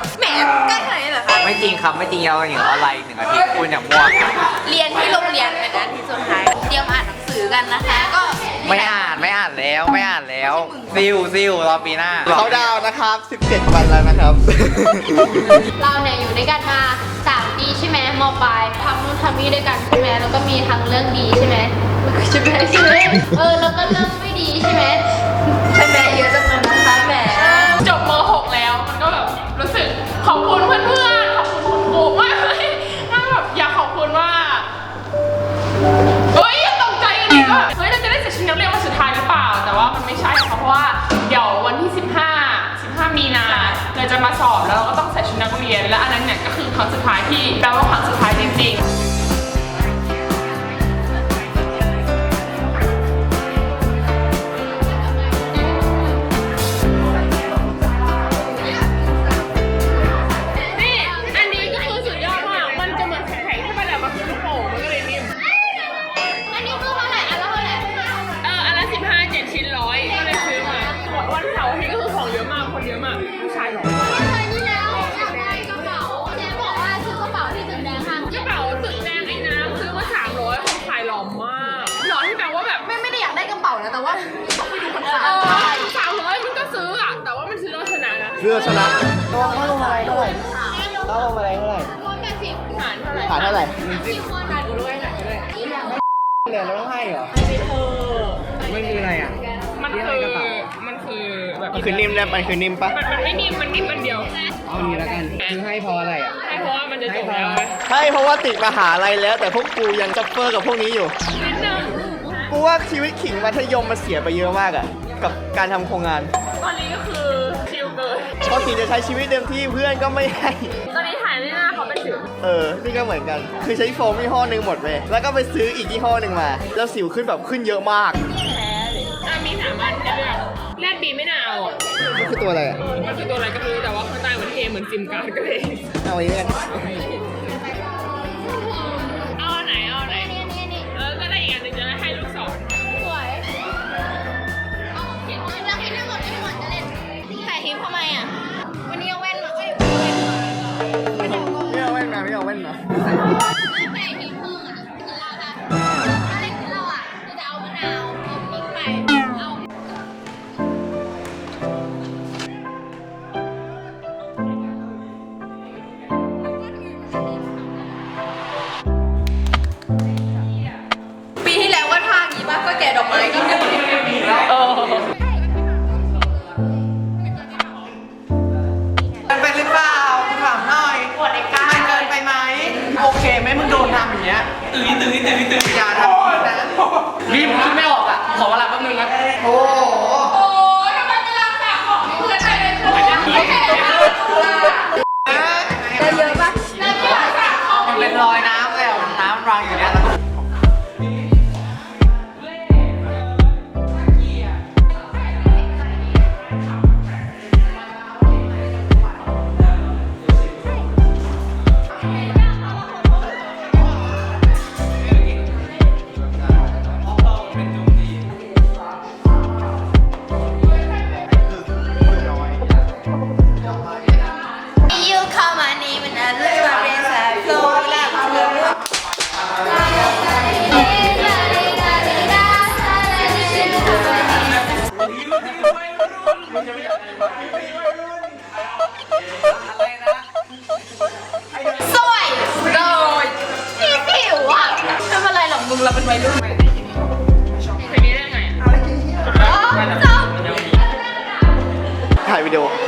คะแหมใกล้ขนาดนี้เหรอคะไม่จริงครับไม่จริงเราอย่างออนไลน์หนึ่งอาทิตย์คุณอย่างม่วงเรียนที่โรงเรียนเป็นอาทิตย์สุดท้ายเตรียมอ่านหนังสือกันนะคะก็ไม่อ่านไม่อ่านแล้วไม่อ่านแล้วซิวซิวรอปีหน้าเขาดาวน์นะครับ 17 วันแล้วนะครับ เราเนี่ยอยู่ด้วยกันมาสามปีใช่ไหมมปลายทำนู่นทำนี่ด้วยกันใช่ไหมแล้วก็มีทั้งเรื่องดีใช่ไหมใช่ไหมใช่ไหมเออแล้วก็เรื่องไม่ดีใช่ไหม และอันนั้นเนี่ยก็คือครั้งสุดท้ายที่แปลว่าครั้งสุดท้ายจริงๆ ว่าต้องไปดูคนขายเออสามร้อยมันก็ซื้ออะแต่ว่ามันซื้อเราชนะนะเพื่อชนะต้องลงอะไรเท่าไหร่ต้องลงอะไรเท่าไหร่ร้อยแปดสิบหารเท่าไหร่ฐานเท่าไหร่สี่คนเนี่ยเราต้องให้เหรอมันคืออะไรอะ มันคือมันคือแบบมันคือนิ่มนะมันคือนิ่มปะมันมันไม่นิ่มมันนิ่มมันเดียวเอานี้แล้วกันคือให้พออะไรอะให้เพราะว่ามันจะจบแล้วให้เพราะว่าติดมหาลัยแล้ว แต่พวกกูยังซัฟเฟอร์กับพวกนี้อยู่นิดนึง กูว่าชีวิตขิงมัธยมมันเสียไปเยอะมากอะกับการทำโครงงาน ตอนนี้ก็คือชิลเกินพอขิงจะใช้ชีวิตเต็มที่เพื่อนก็ไม่ให้ ตอนนี้ถ่ายในหน้าเขาเป็นสิวเออ นี่ก็เหมือนกัน คือใช้โฟมยี่ห้อหนึ่งหมดเลยแล้วก็ไปซื้ออีกยี่ห้อหนึ่งมา แล้วสิวขึ้นแบบขึ้นเยอะมากอะมีสามอันให้เลือกแรดบีไม่น่าเอาอะนี่คือตัวอะไรอะมันคือตัวอะไรก็ไม่รู้แต่ว่าข้างใต้มันเทเหมือนซิมการ์ดก็เลย เอาอันนี้กัน ถ่า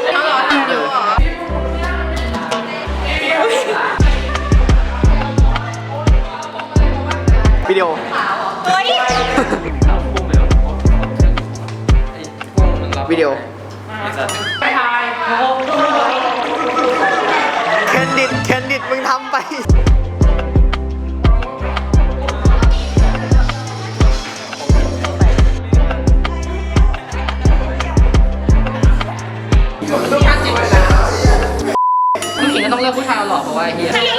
ช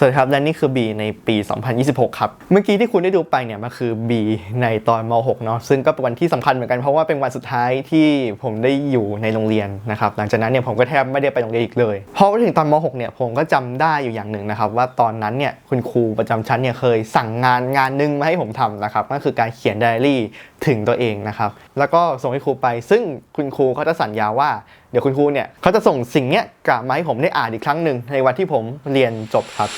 สวัสดีครับ และนี่คือ B ในปี 2026 ครับ เมื่อกี้ที่คุณได้ดูไปเนี่ยมันคือ B ในตอนม .6 เนาะซึ่งก็เป็นวันที่สำคัญเหมือนกันเพราะว่าเป็นวันสุดท้ายที่ผมได้อยู่ในโรงเรียนนะครับหลังจากนั้นเนี่ยผมก็แทบไม่ได้ไปโรงเรียนอีกเลยพอมาถึงตอนม .6 เนี่ยผมก็จำได้อยู่อย่างหนึ่งนะครับว่าตอนนั้นเนี่ยคุณครูประจำชั้นเนี่ยเคยสั่งงานงานหนึงมาให้ผมทำนะครับก็คือการเขียนไดอารี่ถึงตัวเองนะครับแล้วก็ส่งให้ครูไป ซึ่งคุณครูเขาจะสัญญาว่าเดี๋ยวคุณครูเนี่ยเขาจะส่งสิ่งเนี้ยกลับมาให้ผมได้อ่านอีกครั้งหนึ่งในวันที่ผมเรียนจบครับ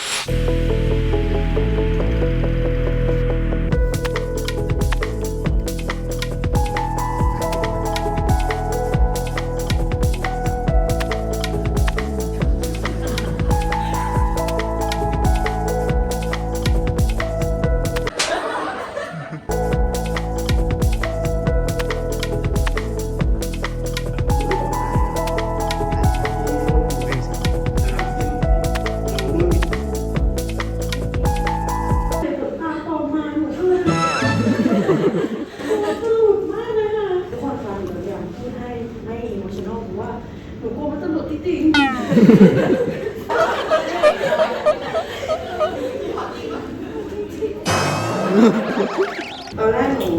ตอนแรกหนู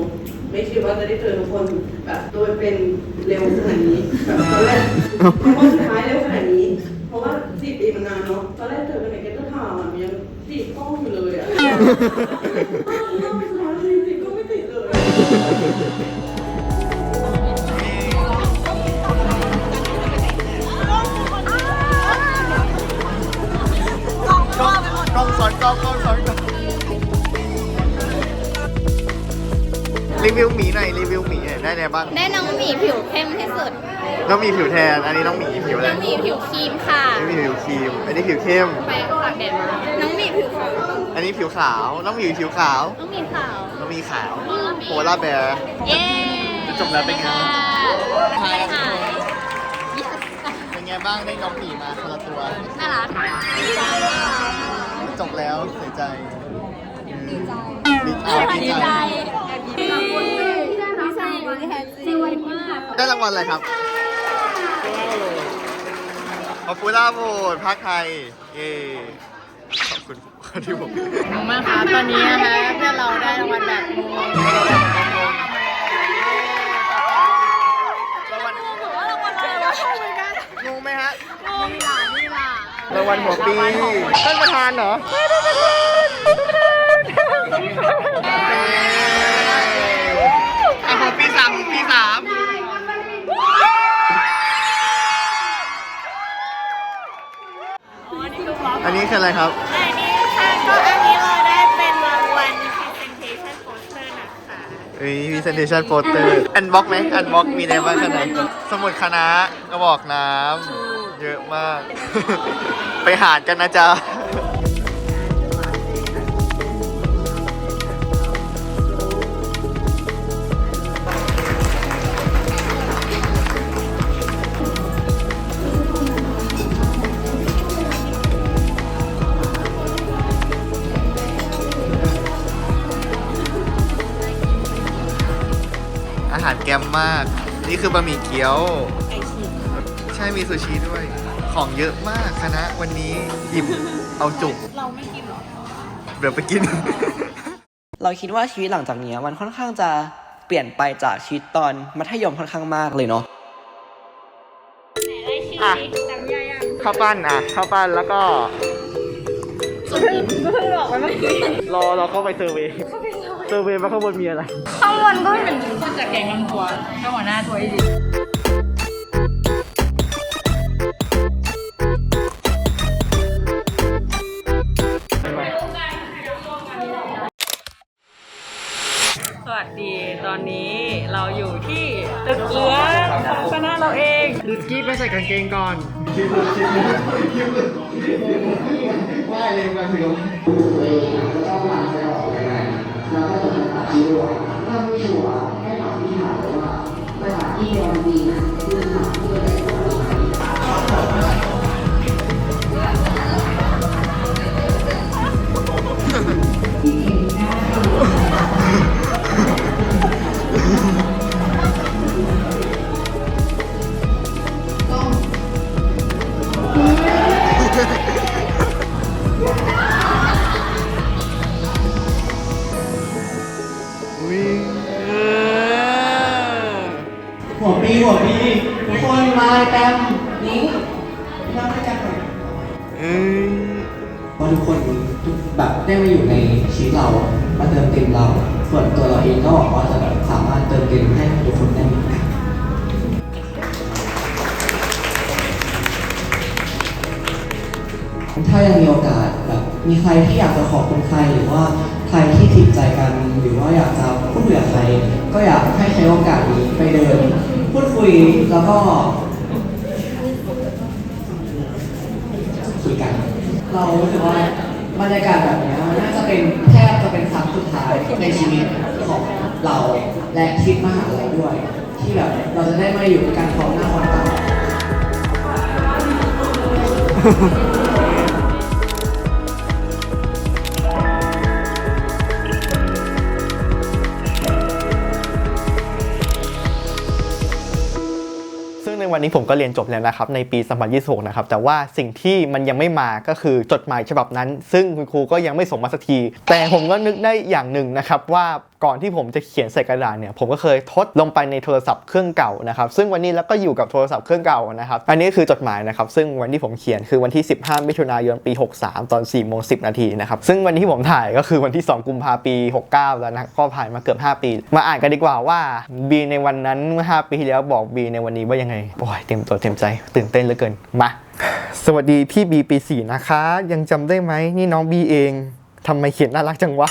ไม่คิดว่าจะได้เจอทุกคนแบบโดยเป็นเร็วขนาดนี้แบบตอนแรกเพราะว่าสุดท้ายเร็วขนาดนี้ เพราะว่าสิบปีมันนานเนาะตอนแรกเจอกันในเกตเตอร์ทาวน์อะยังติดกล้องอยู่เลยอะรอบสุดท้ายจริงๆก็ไม่ติดเลยกล้องกล้องสอนกล้องกล้องสอนกล้อง รีวิวหมีหน่อยรีวิวหมีหน่อยได้ไงบ้างได้น้องหมีผิวเข้มที่สุดน้องหมีผิวแทน อันนี้น้องหมีผิวอะไรน้องหมีผิวครีมค่ะอันนี้ผิวครีม อันนี้ผิวเข้ม ไปตากแดดมาน้องหมีผิวขาว อันนี้ผิวขาว น้องหมีผิวขาว น้องหมีขาว น้องหมีขาวโพล่าแบร์เย้จะจบแล้วเป็นไงใช่ค่ะเป็นไงบ้างได้น้องหมีมาคนละตัว น่ารักจบแล้วเสียใจดีใจดีใจ ดีใจดีใจสวยมากได้รางวัลอะไรครับขอบคุณล่าโหวตภาคไทยเย้ขอบคุณที่ผมมากครับตอนนี้นะคะเพื่อนเราได้รางวัลแบบงงรางวัลงงไหมฮะรางวัลหัวปีท่านประธานเหรออะ นนี้คืออะไรครับ อันนี้ค่ะก็อันนี้เราได้เป็นรางวัล presentation poster นะคะเอ้ย presentation poster อันบ็อกไหมอันบ็อกมีอะไรบ้างข้างในสมุดคณะกระบอกน้ำเยอะมาก ไปหารกันนะจ๊ะ อาหารแกมมาก นี่คือบะหมี่เกี๊ยวใช่มีซูชิด้วย ของเยอะมากคณะวันนี้อิ่มเอาจุก เราไม่กินหรอ เดี๋ยวไปกิน เราคิดว่าชีวิตหลังจากเนี้ยมันค่อนข้างจะเปลี่ยนไปจากชีวิตตอนมัธยมค่อนข้างมากเลยเนาะอะข้าวปั้นอะข้าวปั้นแล้วก็รอเราเข้าไปเซอร์เวย์เซอร์เวย์มาข้างบนมีอะไร ข้างบนก็ไม่เป็นคนจากแกงลำตัวข้างหัวหน้าตัวร์ใดีสวัสดีตอนนี้เราอยู่ที่ตึกเลื้อของคณะเราเองดูดกี้ไปใส่กางเกงก่อน ว่าเองมาถึง เราวก็จะเป็นสถานที่รวมถ้าไม่ชัวร์ให้ถามที่ถามว่าสถานที่รวมมีนะคือสถานที่ หัวบีทุกคนมาแต้มนิ้งนั่งด้วยกันหน่อยว่าทุกคนแบบได้มาอยู่ในชีวิตเรามาเติมเต็มเรา ส่วนตัวเราเองก็หวังว่าจะแบบสามารถเติมเต็มให้ทุกคนได้เหมือนกันถ้ายังมีโอกาสแบบมีใครที่อยากจะขอบคุณใครหรือว่าใครที่ติดใจกัน หรือว่าอยากจะพูดคุยกับใคร ก็อยากให้ใช้โอกาสนี้ไปเดิน พูดคุยแล้วก็คุยกัน เรารู้สึกว่าบรรยากาศแบบนี้น่าจะเป็นแทบจะเป็นครั้งสุดท้ายในชีวิตของเราและชีวิตมหาลัยด้วย ที่แบบเราจะได้มาอยู่กันพร้อมหน้าพร้อมตา วันนี้ผมก็เรียนจบแล้วนะครับในปี 2026 นะครับ แต่ว่าสิ่งที่มันยังไม่มาก็คือจดหมายฉบับนั้น ซึ่งคุณครูก็ยังไม่ส่งมาสักที แต่ผมก็นึกได้อย่างหนึ่งนะครับว่า ก่อนที่ผมจะเขียนใส่กระดาษเนี่ยผมก็เคยทดลงไปในโทรศัพท์เครื่องเก่านะครับซึ่งวันนี้แล้วก็อยู่กับโทรศัพท์เครื่องเก่านะครับอันนี้คือจดหมายนะครับซึ่งวันที่ผมเขียนคือวันที่ 15 มิถุนายนปี 63 ตอน4โมง10 นาทีนะครับซึ่งวันที่ผมถ่ายก็คือวันที่ 2 กุมภาปี 69 แล้วนะก็ผ่านมาเกือบ 5 ปี มาอ่านกันดีกว่าว่าบีในวันนั้นเมื่อ 5 ปีที่แล้วบอกบีในวันนี้ว่ายังไงโอ้ยเต็มตัวเต็มใจ ตื่นเต้นเหลือเกินมาสวัสดีพี่บีปีสี่นะคะ ยังจำได้ไหมนี่น้องบีเองทำไมเขียนน่ารักจังวะ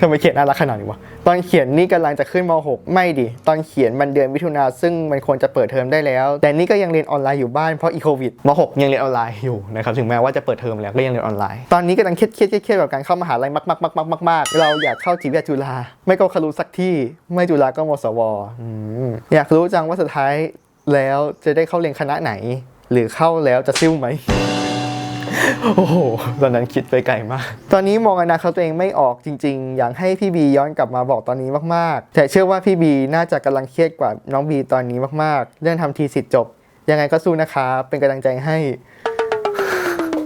ทำไมเขียนน่ารักขนาดนี้วะ ตอนเขียนนี่กำลังจะขึ้นม .6 ไม่ดิ ตอนเขียนมันเดือนมิถุนาซึ่งมันควรจะเปิดเทอมได้แล้ว แต่นี่ก็ยังเรียนออนไลน์อยู่บ้านเพราะอีโควิดม .6 ยังเรียนออนไลน์อยู่นะครับ ถึงแม้ว่าจะเปิดเทอมแล้วก็ยังเรียนออนไลน์ ตอนนี้กำลังเครียดเครียดเครียดกับการเข้ามหาลัยมากมากมากมากมากมากเราอยากเข้าจิตวิทยาจุฬา ไม่ก็คารุสักที่ ไม่จุฬาก็มสวอืมอยากรู้จังว่าสุดท้ายแล้วจะได้เข้าเรียนคณะไหน หรือเข้าแล้วจะซิ่วไหม โอ้โห ตอนนั้นคิดไปไกลมาก ตอนนี้มองอนาคตตัวเองไม่ออกจริง ๆ อยากให้พี่บีย้อนกลับมาบอกตอนนี้มากๆ แต่เชื่อว่าพี่บีน่าจะกำลังเครียดกว่าน้องบีตอนนี้มากๆ เรื่องทำทีสิทธิ์จบ ยังไงก็สู้นะคะ เป็นกำลังใจให้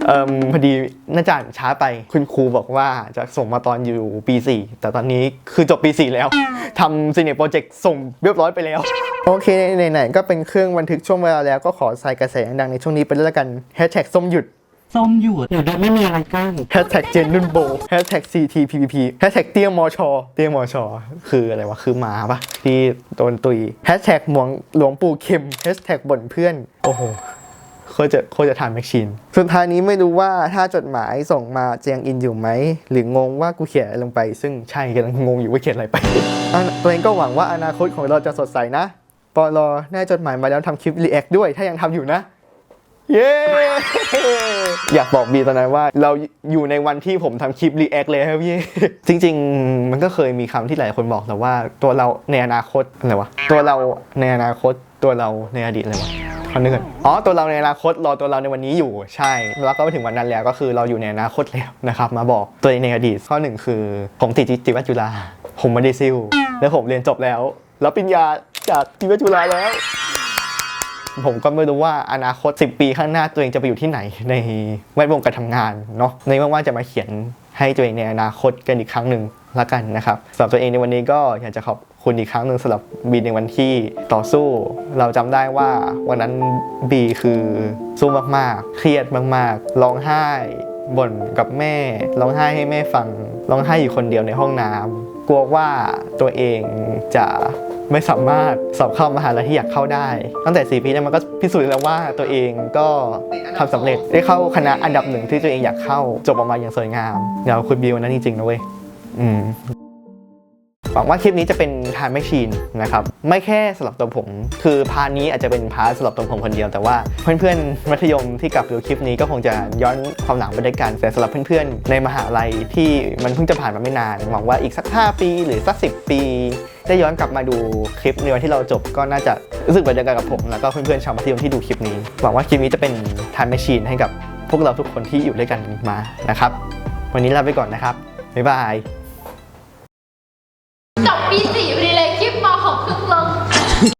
เอ่มพอดีน่าจะอ่านช้าไปคุณครูบอกว่าจะส่งมาตอนอยู่ปี 4 แต่ตอนนี้คือจบปี 4 แล้วทำซีเนียโปรเจกต์ส่งเรียบร้อยไปแล้ว โอเคไหนๆก็เป็นเครื่องบันทึกช่วงเวลาแล้วก็ขอใส่กระแสดังๆในช่วงนี้ไปด้วยละกันแฮชแท็กส้มหยุด ส้มหยุดเดี๋ยวได้ไม่มีอะไรกั้นแฮชแท็กเจนนุ่นโบแฮชแท็ก CTPPP แฮชแท็กเตี้ยมอชอเตี้ยมอชอคืออะไรวะ คือหมาปะที่โดนตุยแฮชแท็กหมวงหลวงปู่เข็มแฮชแท็กบ่นเพื่อน โอ้โหโคตรจะโคตรจะทานแมชชีน สุดท้ายนี้ไม่รู้ว่าถ้าจดหมายส่งมาจะยังอินอยู่ไหม หรืองงว่ากูเขียนอะไรลงไป ซึ่งใช่กำลังงงอยู่ว่าเขียนอะไรไปอะตัวเองก็หวังว่าอนาคตของเราจะสดใสนะปอลอแน่จดหมายมาแล้วทำคลิปรีแอคด้วย ถ้ายังทำอยู่นะ เย้ อยากบอกบีตอนนั้นว่าเราอยู่ในวันที่ผมทำคลิปรีแอคเลยครับพี่ จริง ๆ มันก็เคยมีคำที่หลายคนบอกแต่ว่าตัวเราในอนาคตอะไรวะ ตัวเราในอนาคตตัวเราในอดีตอะไรวะขอนึกก่อนอ๋อ ตัวเราในอนาคตรอตัวเราในวันนี้อยู่ ใช่ แล้วก็ไปถึงวันนั้นแล้วก็คือเราอยู่ในอนาคตแล้วนะครับ มาบอกตัวเองในอดีตข้อหนึ่งคือ ผมติดจิตวิทยาจุฬาผมไม่ได้ซิ่วแล้วผมเรียนจบแล้วรับปริญญาจากจิตวิทยาจุฬาแล้ว ผมก็ไม่รู้ว่าอนาคต 10 ปีข้างหน้าตัวเองจะไปอยู่ที่ไหนในแวดวงการทำงานเนาะในเมื่อว่าจะมาเขียนให้ตัวเองในอนาคตกันอีกครั้งหนึ่งละกันนะครับสำหรับตัวเองในวันนี้ก็อยากจะขอบคุณอีกครั้งหนึ่งสำหรับบีในวันที่ต่อสู้ เราจำได้ว่าวันนั้นบีคือสู้มากๆ เครียดมากๆร้องไห้บ่นกับแม่ร้องไห้ให้แม่ฟังร้องไห้อยู่คนเดียวในห้องน้ำกลัวว่าตัวเองจะ ไม่สามารถสอบเข้ามหาลัยที่อยากเข้าได้ ตั้งแต่ 4 ปีนั้นมันก็พิสูจน์แล้วว่าตัวเองก็ทำสำเร็จได้เข้าคณะอันดับหนึ่งที่ตัวเองอยากเข้าจบออกมาอย่างสวยงามเดี๋ยวคุณบิวนั้นจริงๆนะเว้ยอืม หวังว่าคลิปนี้จะเป็นทานแมชชีนนะครับไม่แค่สำหรับตัวผม คือพาร์ทนี้อาจจะเป็นพาร์ทสำหรับตัวผมคนเดียว แต่ว่าเพื่อนๆมัธยมที่กลับดูคลิปนี้ก็คงจะย้อนความหลังไปด้วยกันแต่สำหรับเพื่อนๆในมหาลัยที่มันเพิ่งจะผ่านมาไม่นานหวังว่าอีกสัก 5 ปีหรือสัก 10 ปี ได้ย้อนกลับมาดูคลิปในวันที่เราจบก็น่าจะรู้สึกเหมือนเดียวกันกับผม แล้วก็เพื่อนๆชาวมัธยมที่ดูคลิปนี้หวังว่าคลิปนี้จะเป็นทานแมชชีนให้กับพวกเราทุกคนที่อยู่ด้วยกันมานะครับวันนี้ลาไปก่อนนะครับบ๊ายบาย Bisa.